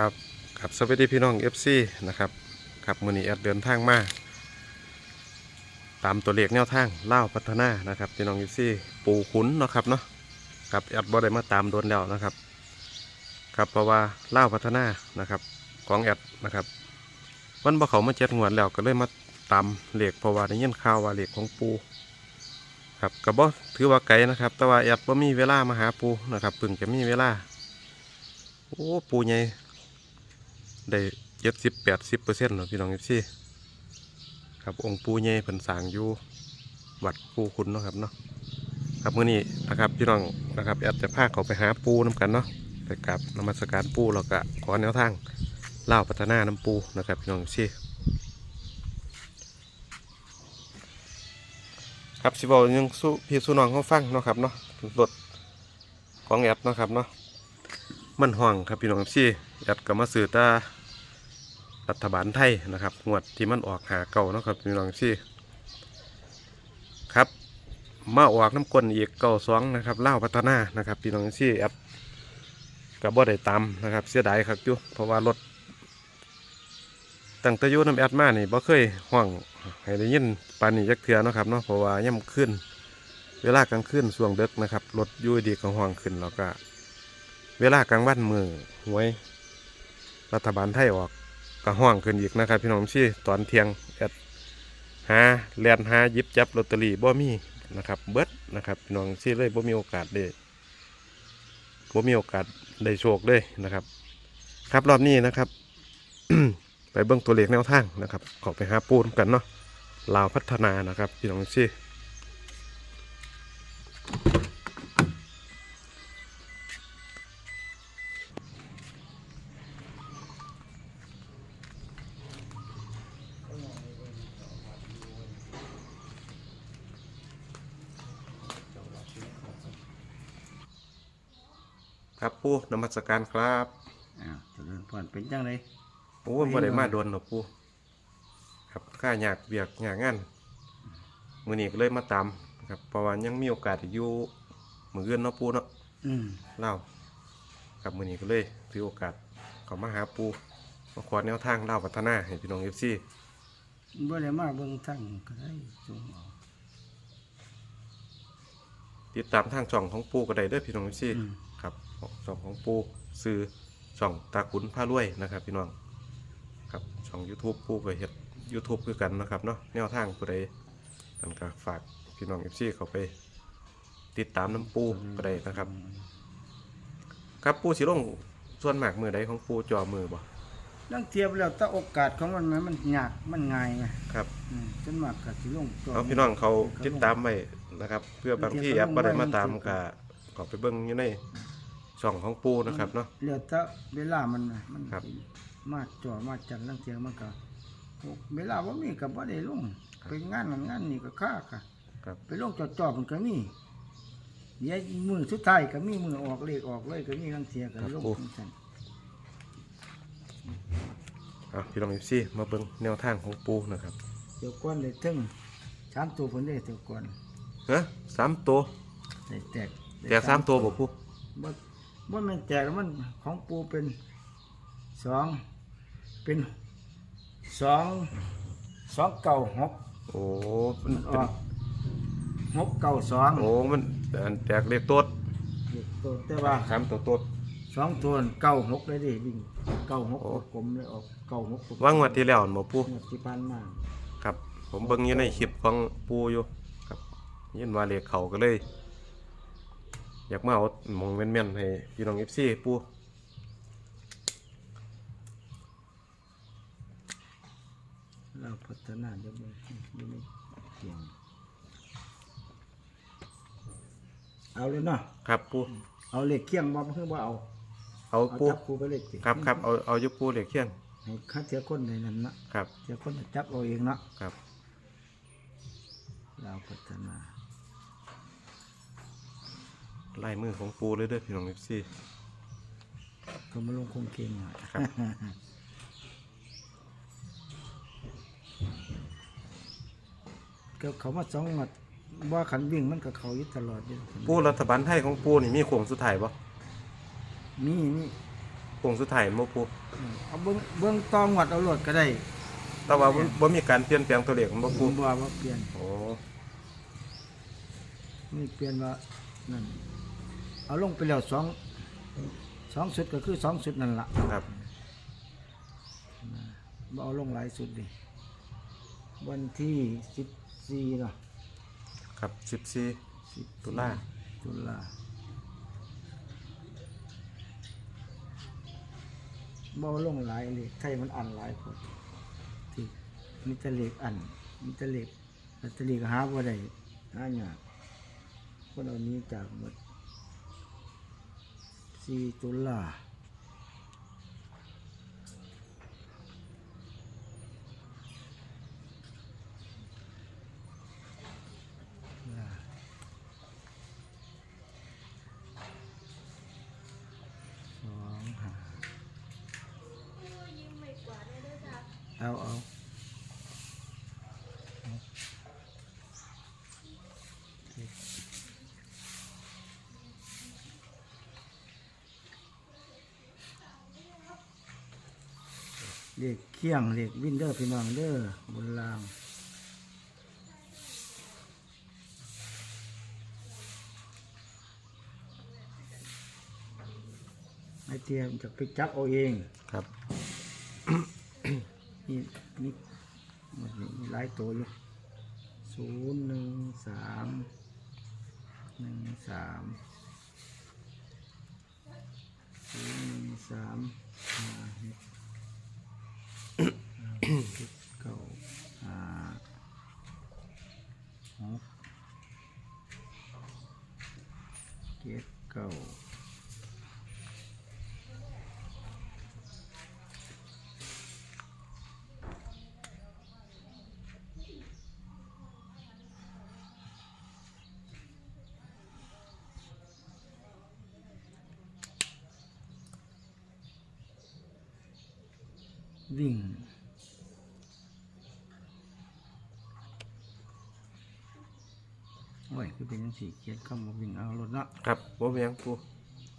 ครับครับสวัสดีพี่น้อง FC นะครับครับมือนี้แอดเดินทางมาตามตัวเลขแนวทางเล่าพัฒนานะครับพี่น้อง FC ปูขุนเนาะครับเนาะครับแอดบ่ได้มาตามโดนแล้วนะครับ ครับเพราะว่าเล่าพัฒนานะครับของแอดนะครับมันบ่เขามาเจ็ดงวดแล้วก็เลยมาตามเหลขเพราะว่าได้ยินข่าวว่าเหลขของปูครับก็บ่ถือว่าไกลนะครับ แต่ว่าแอดบ่มีเวลามาหาปูนะครับเพิ่งจะมีเวลาโอ้ปูใหญ่ ได้เจ็ดสิบแปดสิบเปอร์เซ็นต์เนาะพี่น้องเอฟซีครับองค์ปูเย่เพิ่นสางอยู่วัดปูคุณเนาะครับเนาะครับมื้อนี้นะครับพี่น้องนะครับแอดจะพาเขาไปหาปูน้กันเนาะไปกราบนมัสการปูแล้วก็ขอแนวทางเล่าพัฒนาน้ำปูนะครับพี่น้องเอฟซีครับสิบอกยังสู้พี่สู้น้องเขาฟังเนาะครับเนาะรถของแอดเนาะครับเนาะ มันห่วงครับพี่น้องซี่แอดก็มาซื้อตารัฐบาลไทยนะครับงวดที่มันออกหาเก่าเนาะครับพี่น้องซี่ครับมาออกน้ำกลนอีกเก่าสองนะครับเล่าพัฒนานะครับพี่น้องซี่แอดกับบ่ได้ตามนะครับเสียดายครับอยู่เพราะว่ารถตั้งแต่ยุน้ำแอดมานี่บ่เคยห่วงให้ได้ยินปานนี้จักเทือนะครับเนาะเพราะว่าย่ำขึ้น เวลากลางคืนช่วงเดึกนะครับรถยุ่ยดีก็ห่วงขึ้นแล้วก็ เวลากลางวันมือหวย รัฐบาลไทยออกก็ห้องขึ้นอีกนะครับ พี่น้องชี่ตอนเที่ยงแอดหาแลนหายิบจับลอตเตอรี่บ่มีนะครับ เบิดนะครับพี่น้องชี่เลยบ่มีโอกาสได้บ่มีโอกาสได้โชคเลยนะครับ ครับรอบนี้นะครับไปเบิ่งตัวเลขแนวทางนะครับขอไปหาปูนกันเนาะลาวพัฒนานะครับ พี่น้องชี่ ครับปูนมัสการครับอ้าวเจริญพรเป็นจังไดโอ้ยบ่ได้มาโดนหรอกปูครับข้าอยากเบียกอยากงานมือนี้ก็เลยมาตามครับเพราะว่ายังมีโอกาสอีกอยู่มืออื่นเนาะปูเนาะอืมเล่าครับมือนี้ก็เลยถือโอกาสเขามาหาปูมาขอแนวทางเล่าพัฒนาให้พี่น้องเอฟซีบ่ได้มาเบิ่งทั้งก็ได้จงเอาติดตามทางช่องของปูก็ได้เด้อพี่น้องเอฟซีอืมครับ ช่องของปูซื้อช่องตาขุนผ้ารวยนะครับ พี่น้องครับช่อง YouTube ปูก็เฮ็ด YouTube คือกันนะครับเนาะแนวทางผู้ใดกันก็ฝากพี่น้อง FC เขาไป ติดตามน้ำปูก็ได้นะครับ ครับปูสิลงส่วนมากมือใดของปูจอมือบ่ลังเทียบแล้วแต่โอกาสของมันมันมันยากมันง่ายไงครับอืมจนมากก็สิลงตัวเอาพี่น้องเขาติดตามไว้นะครับ เพื่อบางที่แอปบ่ได้มาตามก็ก็ไปเบิ่งอยู่ใน ช่องของปูนะครับเนาะแล้วแต่เวลามันน่ะมันครับ สิมาจ่อมาจันลังเทียมันก็เวลาบ่มีก็บ่ได้ลงไปงานนั้นงานนี้ก็ค่าค่ะ ครับไปลงจ่อๆมันก็มีเดี๋ยวมือสุดท้ายก็มีมือออกเลขออกเลยก็มีลังเทียก็ลงจังซั่นเอาพี่น้อง FC มาเบิ่งแนวทางของปูนะครับเดี๋ยวก่อนได้ถึงสามตัวเพิ่นได้เดี๋ยวก่อนฮะสามตัวได้แตกได้แตกสามตัวบ่ปูบ่ บ่แม่นแตกแล้วมันของปูเป็นสองเป็นสองสองเก้าหกโอ้มันอเป็นอกหกเก้าสองโอ้มันอันแตกเลขตัวตัวแต่ว่าสามตัวตัวสองตัวเก้าหกเลยดิวิ่งเก้าหกโอ้กลมเลยออกเก้าหกว่างวดที่แล้วหมอปูงวดที่ผ่านมาครับ ผมเบิ่งอยู่ในคลิปของปูอยู่ครับยินว่าเลขเขาก็เลย อยากมาเอาหมองแม่นๆให้พี่น้องเอฟซีปูเราพัฒนาเดี๋ยวบ่อยู่ในเกียงเอาเลยเนาะครับปูเอาเลขเคียงบ่เพิ่งบ่เอา เอาเอาปูจับปูไปเลขสิครับครับเอาเอาอยู่ปูเลขเคียงให้ข้าเสียคนในนั้นนะครับเสียคนจับเอาเองเนาะครับ เราพัฒนา ลายมือของปูเลยเด้อพี่น้องเอฟซีก็มาลงคงเก่งอะครับ ก็เขามาสองหมัดว่าขันวิ่งมันก็เขาอยู่ตลอดอยู่ปูรัฐบาลไทยของปูนี่มีโค้งสุดท้ายบ่มีมีคงสุดท้ายบ่ปูเอาเบิ้งเบิ้งตองวัดเอาโลดก็ได้แต่ว่าบ่บ่มีการเปลี่ยนแปลงตัวเลขบ่ผปูมว่าว่าเปลี่ยนโอ้นี่เปลี่ยนว่านั่น เอาลงไปแล้วสองสองสุดก็คือสองสุดนั่นล่ะครับบ่เอาลงหลายสุดดิวันที่สิบสี่เนาะครับ14ตุลาตุลาบ่เอาลงหลายเลยไทยมันอันหลายคนที่มีแตะเลขอันมีแตะเลขแตะเลขหาบ่ได้หายากคนเอานี้จากหมด สี่ตุลา สองห้าเอาเอา เรียกเคียงเรียกวินเดอร์พี่น้องเด้อบนรางไอเทียมจะไปจับเอาเองครับ นี่นี่มันมีหลายตัวอยู่ศูนย์หนึ่งสามหนึ่งสามศูนย์หนึ่งสามห้าหกห้าเจ็ดเก้าห้าหกเจ็ดเก้า วิ่ง โอ้ย คือเป็นยังสี่เกียรคำว่าวิ่งเอารถเนาะครับบ่เป็นหยังปู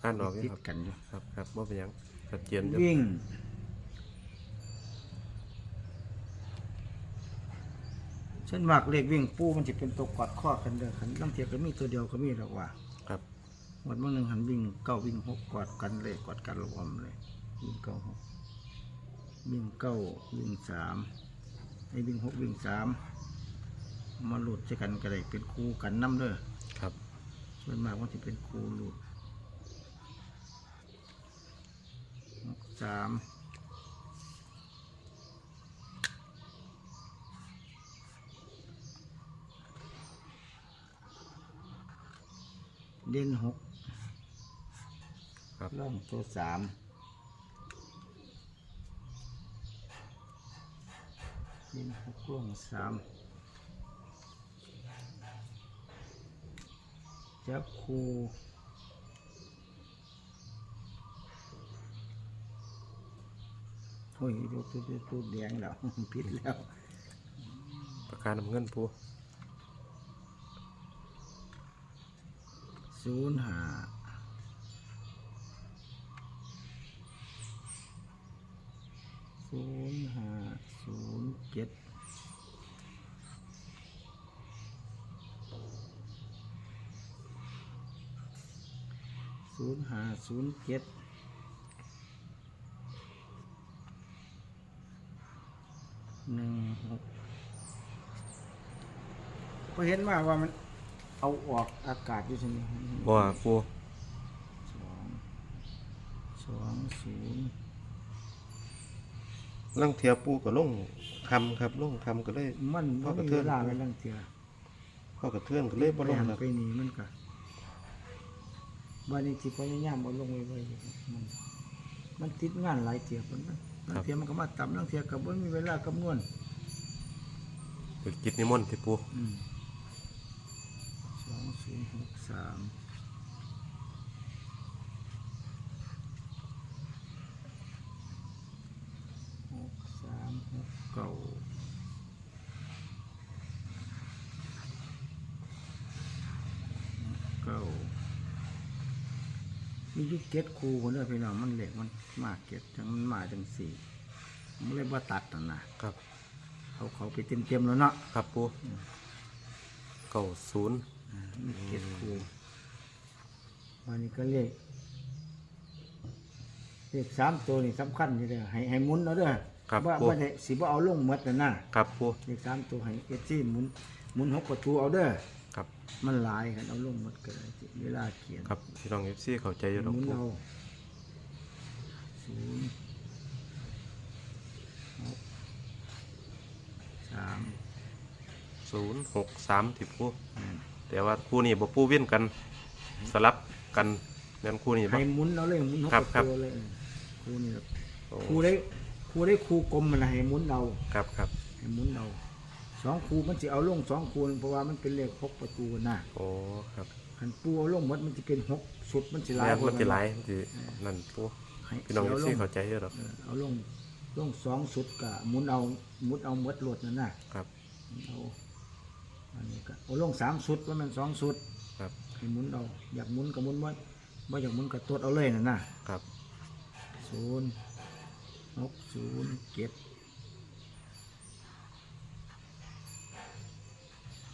อ่านออกอยู่ติดครับกันอยู่ ครับครับบ่เป็นหยังชัดเจนอยู่วิ่ง ฉันมักเลขวิ่งปูมันจะเป็นตัวกอดข้อกันเด้อขันลังเทียก็มีตัวเดียวก็มีหรอกว่าครับวันวันหนึ่งหันวิ่งเก้าวิ่งหกกอดกันเลยกอดกันรวมเลยวิ่งเก้าหก วิ่งเก้าวิ่งสามไอ้วิ่งหกวิ่งสามมาหลุดใช้กันก็ได้เป็นคู่กันน้ำเด้อครับ ส่วนมากมันจะเป็นคู่หลุดหกสามเด่นหกครับ ล่องตัวสาม เด่นหกล่องสามจับคูโอ้ยดูตัวตัวตัวแดงแล้วพิษแล้วปากกาน้ำเงินปูศูนย์ห้าศูนย์ห้าศูนย์ เจ็ดศูนย์ห้าศูนย์เจ็ดหนึ่งหกก็เห็นว่าว่ามันเอาออกอากาศอยู่ใช่ไหมบ่ว่าปูสองสองศูนย์ ลังเทียปูก็ลง คำครับลงคำก็เลยมันพ่มัอนกระมีเทืเวอนลาไปลังเทียเข้ากระเทือนก็เลยบ่ลงหันครับไปนี่มันก็วันนี้ที่พยายามเอาลงไว้ไว้อยู่มันมันติดงานหลายเทียคนมันลังเทียมันก็มาต่ำลังเทียกับว่ามีเวลากำนวณไปกิจนิมนต์ที่ปูอืมสองศูนย์หกสามหกสามหก เก้าเก้ามีอยุเก็ตคูคนเด้อพี่น้องมันเหล็กมันมากเก็ตจังมันมาจังสี่มันเลยว่าตัดนั่นนะครับ เขาเขาไปเต็มเต็มๆแล้วเนาะครับปูเก้าศูนย์มีเก็ตคูวันนี้ก็เลขเลขสามตัวนี่สำคัญอยู่เด้อให้ให้หมุนเอาเด้อ ครับว่าปูว่าได้สิบ่เอาลงหมดนั่นนะครับปูเลขสามตัวให้เอซี่หมุนหมุนหกประตูเอาเด้อครับ มันหลายกันเอาลงหมดก็ได้เวลาเขียนครับพี่น้องเอฟซีเข้าใจอยู่หดอกมุนปูเอาศูนย์หกสามศูนย์หกสามที่ปูนั่นแต่ว่าคู่นี้บ่ปูเว้นกัน สลับกันแม่นคู่นี้บ่ ให้หมุนเอาเลยหมุนหกครับประครับ ตูเลยครูนี่ล่ะโอ้ ครูได้ค รูได้ครูกลมมันน่ะให้หมุนเอาครับครับให้หมุนเอาสองครูมันจะเอาลงสองครูเพราะว่ามันเป็นเลขหกประตูนะโอ้ครับหันปูเอาลงหมดมันจะเป็นหกชุดมันจะหลายแม่นกว่ามันสิหลายมันสินั่นปูให้พี่น้องเอเอาฟลซีงเข้าใจอยู่ดอกเออเอาลงลงสองชุดกะหมุนเอาหมุนเอาหมดรถนั่นน่ะครับเอาอันนี้ก็เอาลงสามชุดว่ามันสองชุดครับให้หมุนเอาอยากหมุนก็หมุนว่าไม่อยากหมุนก็ตดเอาเลยน่ะนะครับศูนย์ หกศูนย์เจ็ด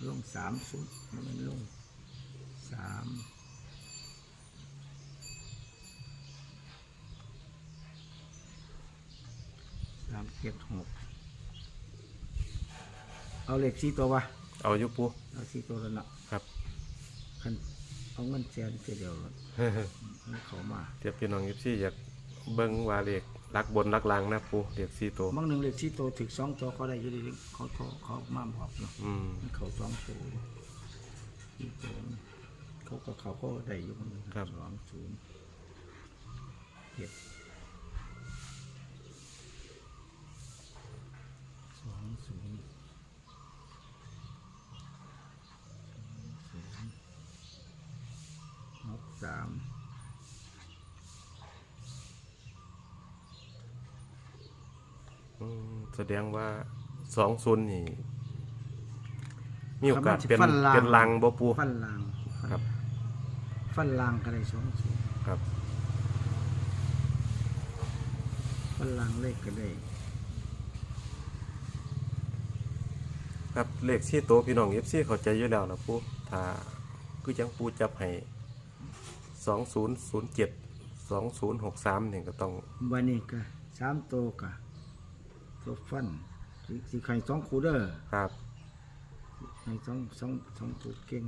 ลงสามชุดแล้วมันลงสามสามเจ็ดหกเอาเลขสี่ตัววะเอาอยู่ปูเอาสี่ตัวแล้วเนาะครับคันเอาเงินแสนเสียเดียวแล้วมันเขามา เทียบพี่น้องเอฟซีอยากเบิ่งว่าเลข ลักบนลักล่างนะปูเลขสี่ตัวบางหนึ่งเลขสี่ตัวถึงสองตัวเขาได้อยู่ดีๆเขาเขาเขามาบอกเนาะอืมมันเขาสองตัวสี่ตัวเขาก็เขาก็ได้อยู่คนหนึ่งครับสองศูนย์เจ็ดสองศูนย์ศูนย์หกสาม อืม แสดงว่าสองศูนย์นี่ มีโอกาสเป็นฟันลางเป็นลังบ่ปู ฟันลางครับ ฟันลางก็ได้สองศูนย์ครับ ฟันลางเลขก็ได้ครับเลขสี่ตัวพี่น้องเอฟซีเข้าใจอยู่แล้วนะปูถ้าคือจังปูจับให้สองศูนย์ศูนย์เจ็ดสองศูนย์หกสามนี่ก็ต้องวันนี้ก็สามตัวก็ ตัวฟันสิสิไข่สองคูเด้อครับ ไข่สองสองสองคูเก่ง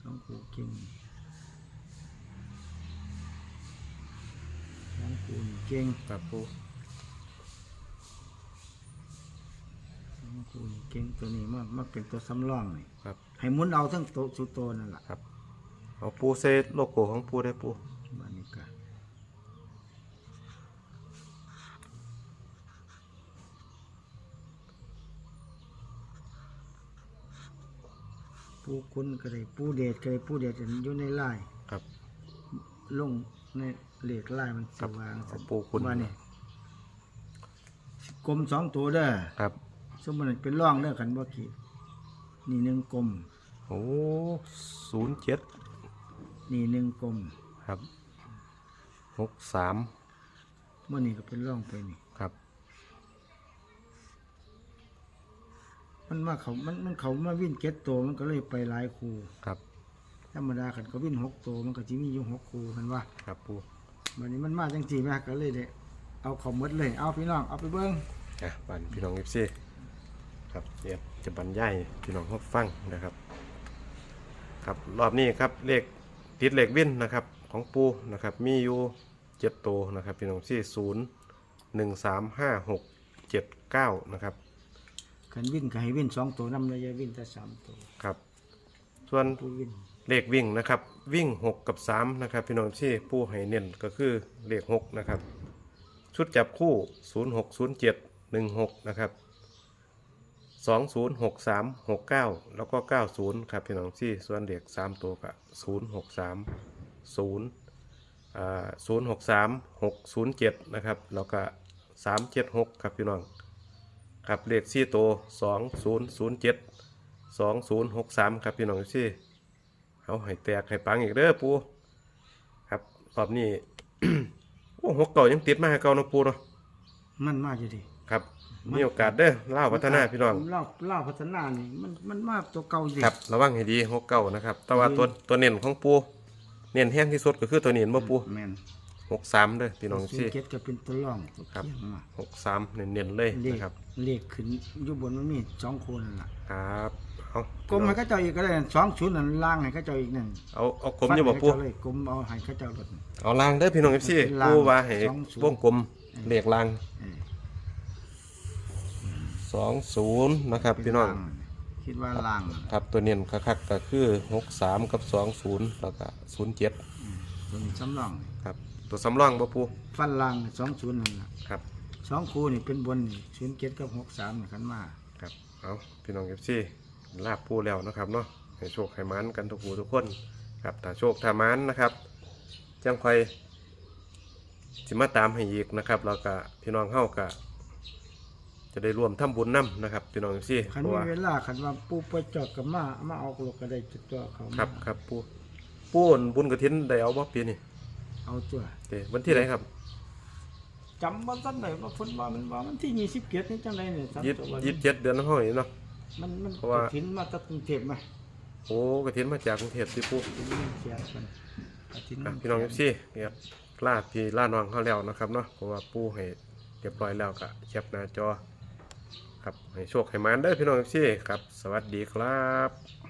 สองคูเก่งสองคูนี่เก่งครับปูสองคูนี่เก่งตัวนี้มามาเป็นตัวสำรองนี่ครับ ให้หมุนเอาทั้งตัวสุดโตวนั่นแหละครับเอาปูเซตโลโก้ของปูได้ปูวันนี้ก็ ปูคุณก็ได้ปูเดชก็ได้ปูเดชอยู่ในไลน์ครับ ลงในเลขไลน์มันสครับว่างเอาปูคุณว่านี่กลมสองตัวเด้อครับ สมมติเป็นร่องเด้อกันบ่กี่นี่หนึ่งกลม โอ้ศูนย์เจ็ดนี่หนึ่งกลมครับหกสามเมื่อนี่ก็เป็นร่องไปนี่ ครับ มันมาเขามันมันเขามาวิ่งเก็ตตัวมันก็เลยไปหลายคูครับ ธรรมดาขันเขาวิ่งหกตัวมันก็จะมีอยู่หกคูมันว่าครับปูวันนี้มันมาจังจีแม่ก็เลยเด้เอาเขาหมดเลย เอาพี่น้องเอาไปเบิ้งอะบันพี่น้องเอฟซีครับเดี๋ยวจะบรรยายพี่น้องเขาฟังนะครับ ครับรอบนี้ครับเลขติดเลขวินนะครับ ของปูนะครับ มีอยู่เจ็ดตัวนะครับ พี่น้องที่ศูนย์หนึ่งสามห้าหกเจ็ดเก้านะครับ ขันวิ่งก็ให้วิ่งสองตัวนำเลยอย่าวิ่งแต่สามตัวครับ ส่วนผู้วิ่งเลขวิ่งนะครับ วิ่ง 6 กับ 3 นะครับ พี่น้องที่ผู้ให้เน้นก็คือเลข6นะครับ ชุดจับคู่ 0 6 0 7 1 6 นะครับ 2 0 6 3 6 9 แล้วก็ 90 ครับ พี่น้องที่ส่วนเลข3ตัวกับ0 6 3 0อ่า0 6 3 6 0 7 นะครับ แล้วก็ 3 7 6 ครับพี่น้อง ครับเลข4ตัว2 0 0 7 2063ครับพี่น้องที่เอาให้แตกให้ปังอีกเด้อปูรอบนี้ โอ้หกเก่ายังติดมาให้เก่าเนาะปูเนาะมันมากอยู่ดิครับมีโอกาสเด้อเล่าวพัฒนาพี่น้องเล่าเล่าพัฒนานี่มันมันมากตัวเก่าอยู่ดิครับระวังให้ดีหกเก่านะครับแต่ว่าตัวตัวเน้นของปูเน้นแห้งที่สุดก็คือตัวนี้เห็นบ่ปูแมน หกสามเด้อพี่น้องศูนซี่ย์เจ็ดก็เป็นตัวรองตัวครับเคียงมาหกสามเน้นๆเลยเลขนะครับเลขขึ้นอยู่บนมันมีสองคนนั่นล่ะครับเอากลมให้เขาเจ้าอีกก็ได้สองศูนย์นั่นล่างให้เขาเจ้าอีกหนึ่งเอาเอากลมอยู่บ่ปู ฟันให้เขาเจ้าเลยกลมเอาให้เขาเจ้าลด เอาลางเด้อพี่น้องเอฟซีเป็นลางปูว่าให้สองศูนย์ วงกลมเลขลางเออสองศูนย์นะครับพี่น้อง เป็ล่าคิดว่าล่างครับตัวเน้นคักๆก็คือหกสามกับสองศูนย์แล้วก็ศูนย์เจ็ดตัวนี้สำรองครับ ตัวสำรองบ่ปูฟันล่างสองศูนย์นั่นล่ะครับ สองคู่นี่เป็นบนนี่ศูนย์เจ็ดกับหกสามนี่ขันมาครับ เอาพี่น้องเอฟซีลาบปูแล้วนะครับเนาะให้โชคให้มันกันทุกผู้ทุกคนครับถ้าโชคถ้ามันนะครับจังคอยสิมาตามให้อีกนะครับแล้วก็พี่น้องเฮาก็จะได้ร่วมทำบุญนํนะครับ พี่น้องเอฟซีขันเพราะมีว่าเวลาขันว่าปูไปจอดกับมามาเอากลกก็ได้จุดตัวเขามาครับครับปูปูนบุญกระถินได้เอาบ่ปีนี้ เอาตัวเด้วันที่ไหนครับจำวันสั้นไหนว่าเพ้นว่ามันว่ามันที่ยี่สิบเกียรนี่จังไรเนี่ยสามยี่ตัววันยี่สิบเจ็ดเดือนน้ำห้อยเนาะ มันมันเพราะว่า ถินมาจากกรุงเทพมาโอ้กระถินมาจากกรุงเทพสิปูถินมันเสียกันกฐินอะพี่น้องเอฟซีเนี่ยลาพี่ลาน้องเขาแล้วนะครับเนาะเพราะว่าปูให้เรียบร้อยแล้วก็แคปหน้าจอ ครับให้โชคให้มันเด้อพี่น้องเอฟซีครับ สวัสดีครับ